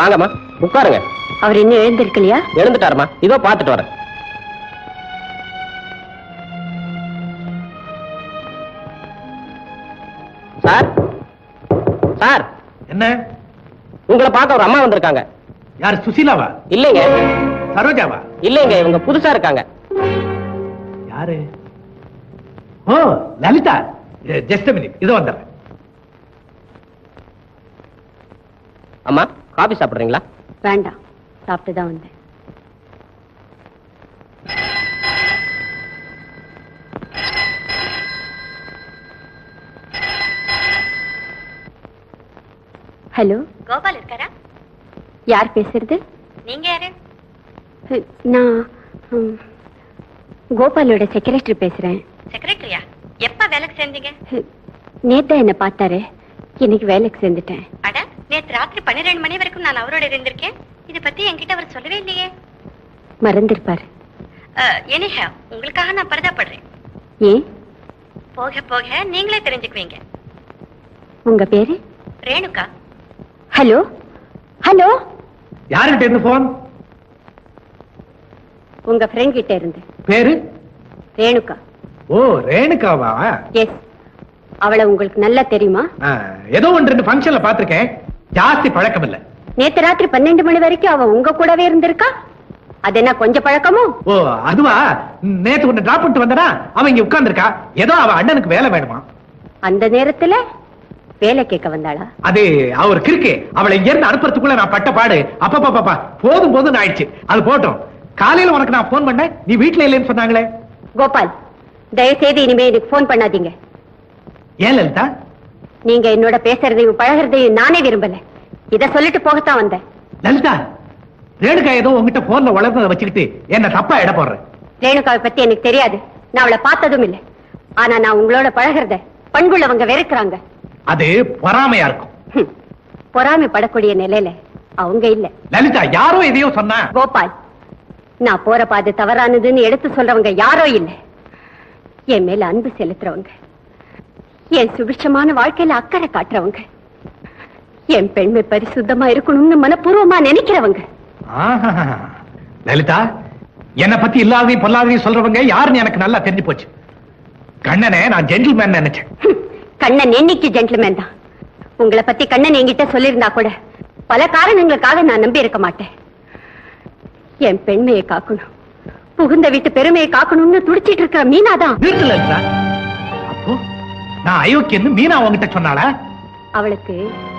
வாங்கம்மா உட்காருங்க. அவர் இன்னும் எழுந்திருக்கலையா? எழுந்துட்டாருமா இதோ பார்த்துட்டு வரேன். Sir sir. என்ன? உங்களை பார்க்க ஒரு அம்மா வந்திருக்காங்க. யார் சுசீலாவா? இல்லைங்க. சரோஜாவா? இல்லைங்க இவங்க புதுசா இருக்காங்க. யாரு? ஓ லலிதா. ஜஸ்ட் மினிட் இதோ வந்துடுறேன். அம்மா காபி சாப்பிடுறீங்களா? வேண்டாம். சாப்பிட்டு தான் வந்தேன். ஹலோ? கோபால் இருக்காரா? யார் பேசுறது? நீங்க யாரு? நான் கோபாலோட செக்ரட்டரி பேசுறேன். செக்ரட்டரியா எப்ப வேலைக்கு சேர்ந்தீங்க? நேத்தா என்ன பார்த்தாரு. இன்னைக்கு வேலைக்கு சேர்ந்துட்டேன். அட நேத்து ராத்திரி பன்னிரெண்டு மணி வரைக்கும் நான் அவரோட இருந்திருக்கேன். இத பத்தி என்கிட்ட அவர் சொல்லவே இல்லையே. மறந்திருப்பாரு. எனிஹா உங்களுக்காக நான் பரிதாப்படுறேன் ஏன்? போக போக நீங்களே தெரிஞ்சுக்குவீங்க. உங்க பேரு? ரேணுகா. ஹலோ? ஹலோ? யாருகிட்ட இருந்து போன் உங்க ஃப்ரெண்ட் கிட்ட இருந்து. பேரு? ரேணுகா. ஓ ரேணுகாவா? எஸ் அவளை உங்களுக்கு நல்லா தெரியுமா? ஏதோ ஒன்று ரெண்டு ஃபங்க்ஷன்ல பாத்திருக்கேன் ஜாஸ்தி பழக்கம் இல்ல. நேத்து ராத்திரி பன்னெண்டு மணி வரைக்கும் அவ உங்க கூடவே இருந்திருக்கா? அது என்ன கொஞ்சம் பழக்கமோ? ஓ அதுவா? நேத்து ஒன்னு டிராப் பண்ணிட்டு வந்தனா அவன் இங்க உட்கார்ந்திருக்கா? ஏதோ அவ அண்ணனுக்கு வேலை வேணுமா? அந்த நேரத்துல வேலை கேட்க வந்தாளா? அது அவர் கிறுக்கு. அவளை இங்க இருந்து அனுப்புறதுக்குள்ள நான் பட்ட பாடு. அப்பப்பா பாப்பா போதும் போதும் ஆயிடுச்சு. அது போட்டோம். காலையில உனக்கு நான் போன் பண்ணேன். நீ வீட்ல இல்லைன்னு சொன்னாங்களே. கோபால் தயவு செய்து இனிமே எனக்கு போன் பண்ணாதீங்க. ஏன் லலிதா? நீங்க என்னோட பேசுறதையும் பழகுறதையும் நானே விரும்பல. இத சொல்லிட்டு போகத்தான் வந்தேன். லலிதா ரேணுகா ஏதோ உங்ககிட்ட போன்ல வளர்ந்ததை வச்சுக்கிட்டு என்ன தப்பா எடை போடுறேன் ரேணுகாவை பத்தி எனக்கு தெரியாது. நான் அவளை பார்த்ததும் இல்ல. ஆனா நான் உங்களோட பழகுறத பண்புள்ளவங்க வெறுக்கிறாங்க. அது பொறாமையா இருக்கும். ஹம். பொறாமைப்படக்கூடிய நிலையில அவங்க இல்ல. லலிதா யாரோ எதையோ சொன்னா? கோபால் நான் போற பாதை தவறானதுன்னு எடுத்து சொல்றவங்க யாரோ இல்ல. என் மேல அன்பு செலுத்துறவங்க. என் சுபிட்சமான வாழ்க்கையில அக்கறை காட்டுறவங்க. என் பெண்மை பரிசுத்தமா இருக்கணும்னு மனப்பூர்வமா நினைக்கிறவங்க. லலிதா என்ன பத்தி இல்லாதையும் பொல்லாதையும் சொல்றவங்க யாருன்னு எனக்கு நல்லா தெரிஞ்சு போச்சு. கண்ணனே நான் ஜென்டில்மேன் நினைச்சேன். கண்ணன் என்னைக்கு ஜென்டில்மேன் தான்? உங்களை பத்தி கண்ணன் என்கிட்ட சொல்லியிருந்தா கூட பல காரணங்களுக்காக நான் நம்பி இருக்க மாட்டேன். என் பெண்மையை காக்கணும். புகுந்த வீட்டு பெருமையை காக்கணும்னு துடிச்சிட்டு இருக்கிற லலிதா. அப்போ நான் அயோக்கியன்னு மீனா உங்ககிட்ட சொன்னாளா? அவளுக்கு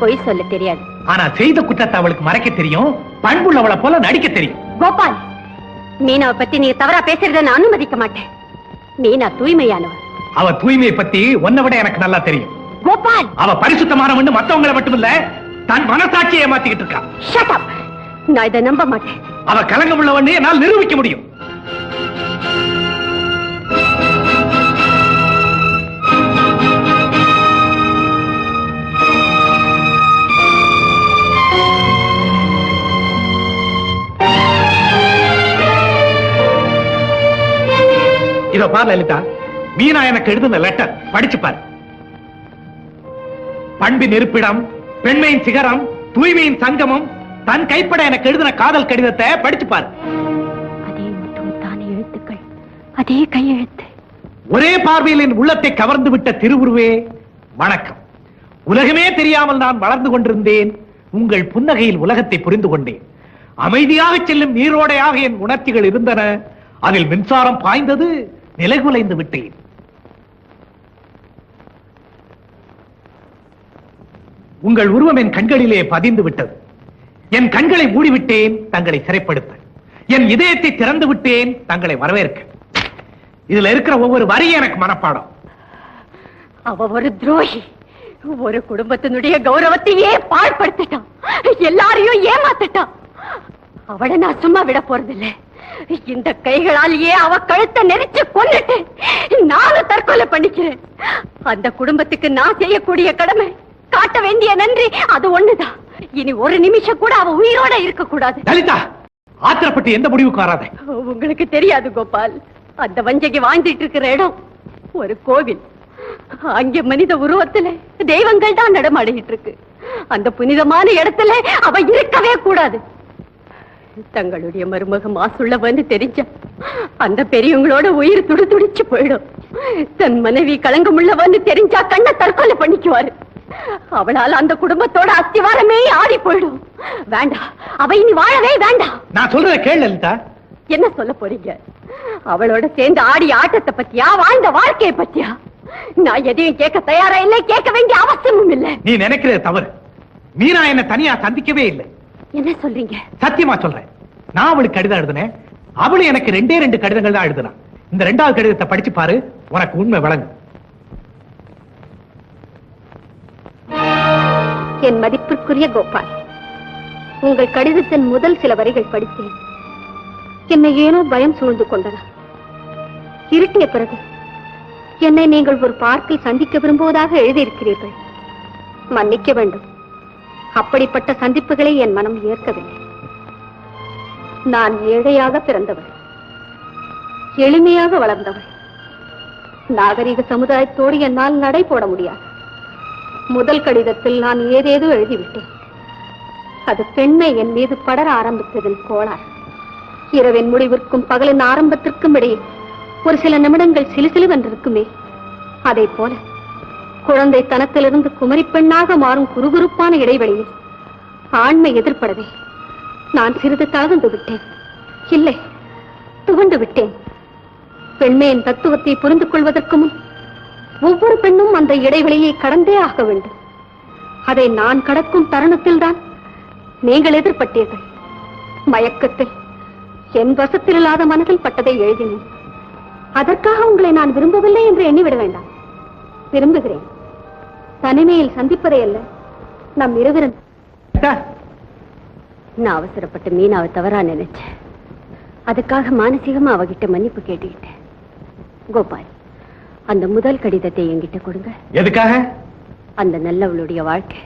பொய் சொல்ல தெரியாது. ஆனா செய்த குற்றத்தை அவளுக்கு மறைக்க தெரியும் பண்புள்ளவளை போல நடிக்க தெரியும். கோபால் மீனாவை பத்தி நீங்க தவறா பேசுறத நான் அனுமதிக்க மாட்டேன். மீனா தூய்மையானவ அவ தூய்மையை பத்தி உன்னை விட எனக்கு நல்லா தெரியும். கோபால்! அவ பரிசுத்தமானவன்னு மத்தவங்களை மட்டும் இல்ல தன் மனசாட்சியை ஏமாத்திக்கிட்டு இருக்கா. ஷட் அப் நான் இதை நம்ப மாட்டேன். அவ கலங்கம் உள்ளவன்னு என்னால் நிரூபிக்க முடியும். இதோ பார் லலிதா மீனா எனக்கு எழுதுன லெட்டர் படிச்சு பார். பண்பின் இருப்பிடம் பெண்மையின் சிகரம் தூய்மையின் சங்கமம் தன் கைப்பட எனக்கு எழுதின காதல் கடிதத்தை படிச்சு பார். அதே முத்து தானே எழுத்துக்கள். அதே கையெழுத்து. ஒரே பார்வையில் என் உள்ளத்தை கவர்ந்து விட்ட திருவுருவே வணக்கம். உலகமே தெரியாமல் நான் வளர்ந்து கொண்டிருந்தேன். உங்கள் புன்னகையில் உலகத்தை புரிந்து கொண்டேன். அமைதியாக செல்லும் நீரோடையாக என் உணர்ச்சிகள் இருந்தன. அதில் மின்சாரம் பாய்ந்தது. நிலைகுலைந்து விட்டேன். உங்கள் உருவம் என் கண்களிலே பதிந்து விட்டது. என் கண்களை மூடிவிட்டேன் தங்களை சிறைப்படுத்த. என் இதயத்தை திறந்து விட்டேன் தங்களை வரவேற்க. இதுல இருக்கிற ஒவ்வொரு வரியும் எனக்கு மனப்பாடம். அவ ஒரு துரோகி. ஒரு குடும்பத்தினுடைய கௌரவத்தையே பாழ்படுத்திட்டான். எல்லாரையும் ஏமாத்திட்டான். அவளை நான் சும்மா விட போறதில்லை. இந்த கைகளாலேயே அவ கழுத்தை நெரிச்சு கொன்னுட்டு நானும் தற்கொலை பண்ணிக்கிறேன். அந்த குடும்பத்துக்கு நான் செய்யக்கூடிய கடமை காட்ட வேண்டிய நன்றி அது ஒண்ணுதான். இனி ஒரு நிமிஷம் கூட அவ உயிரோட இருக்க கூடாது லலிதா ஆத்திரப்பட்டு எந்த முடிவுக்கு வராதே. உங்களுக்கு தெரியாது கோபால். அந்த வஞ்சகி வாழ்ந்துட்டு இருக்கிற இடம் ஒரு கோவில். அங்கே மனித உருவத்துல தெய்வங்கள் தான் நடமாடிட்டு இருக்கு. அந்த புனிதமான இடத்துல அவ இருக்கவே கூடாது. தங்களுடைய மருமக மாசுள்ளவன்னு தெரிஞ்சா அந்த பெரியவங்களோட உயிர் துடி துடிச்சு போயிடும். தன் மனைவி களங்கமுள்ளவன்னு தெரிஞ்சா கண்ணை தற்கொலை பண்ணிக்குவாரு. அவளால அந்த குடும்பத்தோட அஸ்திவாரமே ஆடி போயிடும். வேண்டாம் அவ இனி வாழவே வேண்டாம் நான் சொல்றத கேள் லலிதா. என்ன சொல்ல போறீங்க? அவளோட சேர்ந்து ஆடி ஆட்டத்தை பத்தியா வாழ்ந்த வாழ்க்கைய பத்தியா? நான் எதையும் கேட்க தயாரா இல்லை கேட்க வேண்டிய அவசியமும் இல்லை. நீ நினைக்கிறது தவறு. மீனா என்ன தனியா சந்திக்கவே இல்லை. என்ன சொல்றீங்க? சத்தியமா சொல்றேன். நான் அவளுக்கு கடிதம் எழுதினேன். அவளும் எனக்கு ரெண்டே ரெண்டு கடிதங்கள் தான் எழுதினான் இந்த ரெண்டாவது கடிதத்தை படிச்சு பாரு உனக்கு உண்மை விளங்கும். என் மதிப்பிற்குரிய கோபால் உங்கள் கடிதத்தின் முதல் சில வரிகள் படித்தேன். என்னை ஏனோ பயம் சூழ்ந்து கொண்டதா. இருட்டிய பிறகு என்னை நீங்கள் ஒரு பார்க்கில் சந்திக்க விரும்புவதாக எழுதியிருக்கிறீர்கள். மன்னிக்க வேண்டும். அப்படிப்பட்ட சந்திப்புகளை என் மனம் ஏற்கவில்லை. நான் ஏழையாக பிறந்தவள். எளிமையாக வளர்ந்தவள். நாகரிக சமுதாயத்தோடு என்னால் நடை போட முடியாது. முதல் கடிதத்தில் நான் ஏதேதோ எழுதிவிட்டேன். அது பெண்ணை என் மீது படர ஆரம்பித்ததின் கோளார் இரவின் முடிவிற்கும் பகலின் ஆரம்பத்திற்கும் இடையே ஒரு சில நிமிடங்கள் சிலுசிலுவென்றிருக்குமே அதை போல குழந்தை தனத்திலிருந்து குமரி பெண்ணாக மாறும் குறுகுறுப்பான இடைவெளியில் ஆண்மை எதிர்ப்படவே நான் சிறிது தளர்ந்து விட்டேன். இல்லை துவண்டு விட்டேன். பெண்மையின் தத்துவத்தை புரிந்து கொள்வதற்கு முன் ஒவ்வொரு பெண்ணும் அந்த இடைவெளியை கடந்தே ஆக வேண்டும். அதை நான் கடக்கும் தருணத்தில்தான் நீங்கள் எதிர்பட்டீர்கள். மயக்கத்தில் என் வசத்தில் இல்லாத மனதில் பட்டதை எழுதினேன். அதற்காக உங்களை நான் விரும்பவில்லை என்று எண்ணிவிட வேண்டாம். விரும்புகிறேன். தனிமையில் சந்திப்பதை அல்ல. நம் இருவரும் நான் அவசரப்பட்டு மீனாவை தவறா நினைச்சேன். அதுக்காக மானசீகமா அவகிட்ட மன்னிப்பு கேட்டுக்கிட்டேன். கோபால் அந்த முதல் கடிதத்தை என்கிட்ட கொடுங்க. எதுக்காக? அந்த நல்லவளுடைய வாழ்க்கை.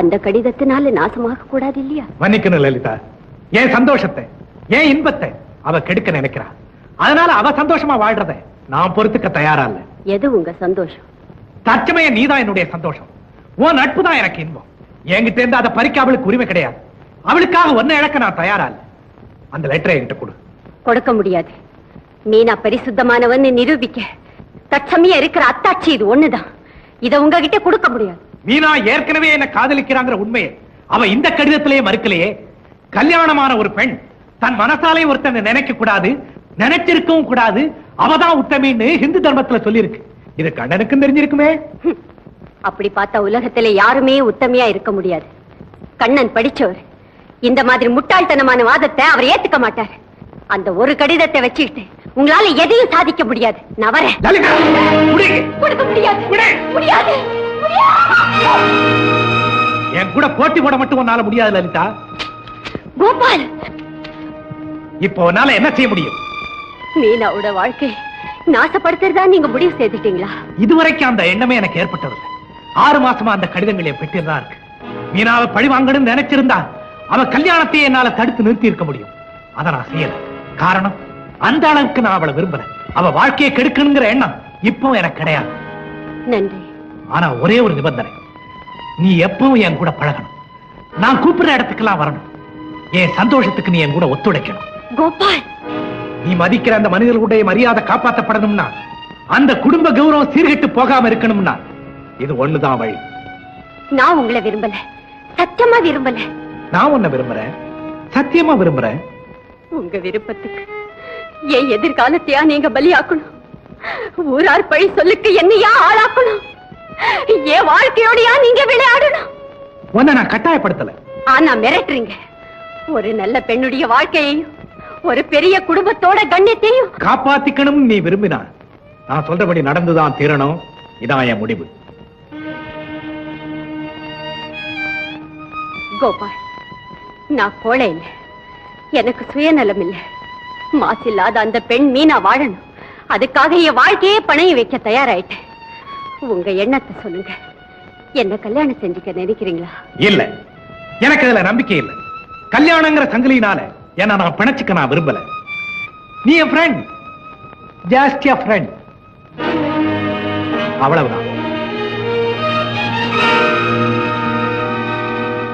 அந்த கடிதத்தினால நாசமாக கூடாது இல்லையா? மன்னிக்கணும் லலிதா. என் சந்தோஷத்தை என் இன்பத்தை அவ கெடுக்க நினைக்கிறா. அதனால அவ சந்தோஷமா வாழ்றத நான் பொறுத்துக்க தயாரா இல்ல. எது உங்க சந்தோஷம்? தற்சமய நீதான் என்னுடைய சந்தோஷம். உன் நட்பு தான் எனக்கு இன்பம். என்கிட்ட இருந்து அதை பறிக்க அவளுக்கு உரிமை கிடையாது. அவளுக்காக ஒன்ன இழக்க நான் தயாரா இல்ல. அந்த லெட்டரை என்கிட்ட கொடு. கொடுக்க முடியாது. மீனா பரிசுத்தமானவன்னு நிரூபிக்க. தற்சமயம் இருக்கிற அத்தாட்சி இது ஒண்ணுதான். இத உங்ககிட்ட கொடுக்க முடியாது. மீனா ஏற்கனவே என்ன காதலிக்கிறாங்கிற உண்மையை அவ இந்த கடிதத்திலேயே மறுக்கலையே. கல்யாணமான ஒரு பெண் தன் மனசாலே ஒருத்தனை நினைக்க கூடாது நினைச்சிருக்கவும் கூடாது. அவதான் உத்தமின்னு ஹிந்து தர்மத்துல சொல்லியிருக்கு. இது கண்ணனுக்கும் தெரிஞ்சிருக்குமே. அப்படி பார்த்தா உலகத்துல யாருமே உத்தமையா இருக்க முடியாது. கண்ணன் படிச்சவர். இந்த மாதிரி முட்டாள்தனமான வாதத்தை அவர் ஏத்துக்க மாட்டார். அந்த ஒரு கடிதத்தை வச்சுக்கிட்டு உங்களால எதையும் சாதிக்க முடியாது. நான் வரேன். கொடுக்க. முடியாது. முடியாது. என் கூட போட்டி போட மட்டும் உன்னால முடியாது லலிதா. கோபால். இப்போ உன்னால என்ன செய்ய முடியும்? மீனாவோட வாழ்க்கை. நாசப்படுத்துறதா நீங்க முடிவு செய்துட்டீங்களா? இதுவரைக்கும் அந்த எண்ணமே எனக்கு ஏற்பட்டதில்லை. ஆறு மாசமா அந்த கடிதங்கள் என் பெட்டியில் தான் இருக்கு. மீனாவை பழி வாங்கணும்னு நினைச்சிருந்தா அவ கல்யாணத்தையே என்னால தடுத்து நிறுத்தி இருக்க முடியும். அதை நான் செய்யல. காரணம் அந்த அளவுக்கு நான் அவளை விரும்பல. அவ வாழ்க்கையை கெடுக்கணுங்கிற எண்ணம் இப்போ எனக்கு கிடையாது. நன்றி. ஆனா ஒரே ஒரு நிபந்தனை. நீ எப்பவும் என் கூட பழகணும். நான் கூப்பிடுற இடத்துக்கெல்லாம் வரணும். என் சந்தோஷத்துக்கு நீ என் கூட ஒத்துழைக்கணும். கோபால்! நீ மதிக்கிற அந்த மனிதர்களுடைய மரியாதை காப்பாற்றப்படணும்னா அந்த குடும்ப கௌரவம் சீர்கெட்டு போகாம இருக்கணும்னா இது ஒண்ணுதான் வழி. நான் உங்களை விரும்பல. சத்தியமா விரும்பல. நான் உன்னை விரும்புறேன். சத்தியமா விரும்புறேன். உங்க விருப்பத்துக்கு என் எதிர்காலத்தையா நீங்க பலியாக்கணும்? ஊரார் பழி சொல்லுக்கு என்னையா ஆளாக்கணும்? என் வாழ்க்கையோடயா நீங்க விளையாடணும்? உன்னை நான் கட்டாயப்படுத்தல. ஆனா மிரட்டுறீங்க. ஒரு நல்ல பெண்ணுடைய வாழ்க்கையையும் ஒரு பெரிய குடும்பத்தோட கண்ணியத்தையும் காப்பாத்திக்கணும் நீ விரும்பினா நான் சொல்றபடி நடந்துதான் தீரணும். இதான் என் முடிவு. கோபால் நான் கோழை இல்லை எனக்கு சுயநலம் இல்லை மாசில்லாத அந்த பெண் மீனா வாழணும். அதுக்காக என் வாழ்க்கையே பணைய வைக்க தயாராயிட்டேன். உங்க எண்ணத்தை சொல்லுங்க. என்ன கல்யாணம் செஞ்சுக்க நினைக்கிறீங்களா? இல்ல. எனக்கு இதுல நம்பிக்கை இல்ல. கல்யாணங்கிற சங்கிலினால ஏன்னா நான் பிணைச்சுக்க நான் விரும்பல. நீ என் ஃப்ரெண்ட் ஜாஸ்தியா ஃப்ரெண்ட் அவ்வளவுதான்.